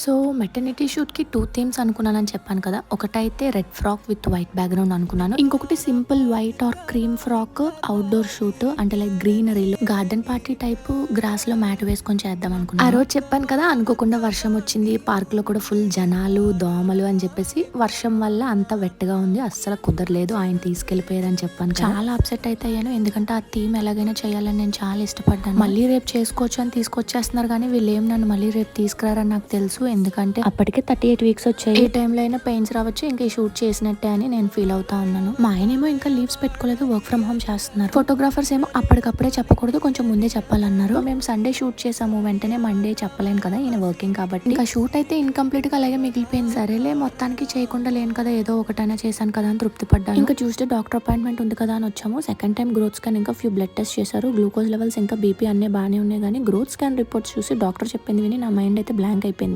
So maternity షూట్కి two themes అనుకున్నానని చెప్పాను కదా. ఒకటైతే red frock with white background అనుకున్నాను. ఇంకొకటి simple white or cream frock outdoor shoot అంటే లైక్ గ్రీనరీలో గార్డెన్ పార్టీ టైప్ గ్రాస్లో మ్యాట్ వేసుకొని చేద్దాం అనుకున్నాను. ఆ రోజు చెప్పాను కదా అనుకోకుండా వర్షం వచ్చింది పార్క్లో కూడా ఫుల్ జనాలు దోమలు అని చెప్పేసి వర్షం వల్ల అంత వెట్టగా ఉంది అస్సలు కుదరలేదు ఆయన తీసుకెళ్ళిపోయారని చెప్పాను చాలా అప్సెట్ అయితే అయ్యాను ఎందుకంటే ఆ థీమ్ ఎలాగైనా చేయాలని నేను చాలా ఇష్టపడ్డాను. మళ్ళీ రేపు చేసుకోవచ్చు అని తీసుకొచ్చేస్తున్నారు కానీ వీళ్ళు ఏం నన్ను మళ్ళీ రేపు తీసుకురారని నాకు తెలుసు ఎందుకంటే అప్పటికే థర్టీ ఎయిట్ వీక్స్ వచ్చాయి. ఏ టైంలో అయినా పెయిన్స్ రావచ్చు ఇంకా షూట్ చేసినట్టే అని నేను ఫీల్ అవుతా ఉన్నాను. మా ఆయన ఏమో ఇంకా లీవ్స్ పెట్టుకోలేదు వర్క్ ఫ్రమ్ హోమ్ చేస్తున్నారు. ఫోటోగ్రాఫర్స్ ఏమో అప్పటికప్పుడే చెప్పకూడదు కొంచెం ముందే చెప్పాలన్నారు. మేము సండే షూట్ చేసాము వెంటనే మండే చెప్పలేను కదా ఈయన వర్కింగ్ కాబట్టి. ఇంకా షూట్ అయితే ఇన్కంప్లీట్గా అలాగే మిగిలిపోయింది. సరేలే మొత్తానికి చేయకుండా లేను కదా ఏదో ఒకటైనా చేశాను కదా అని తృప్తి పడ్డాను. ఇంకా ట్యూస్డే డాక్టర్ అపాయింట్మెంట్ ఉంది కదా అని వచ్చాము. సెకండ్ టైం గ్రోత్ స్కాన్ ఇంకా ఫ్యూ బ్లడ్ టెస్ట్ చేశారు. గ్లూకోజ్ లెవెల్స్ ఇంకా బీపీ అన్నీ బాగానే ఉన్నాయి కానీ గ్రోత్ స్కాన్ రిపోర్ట్స్ చూసి డాక్టర్ చెప్పింది విని నా మైండ్ అయితే బ్లాంక్ అయిపోయింది.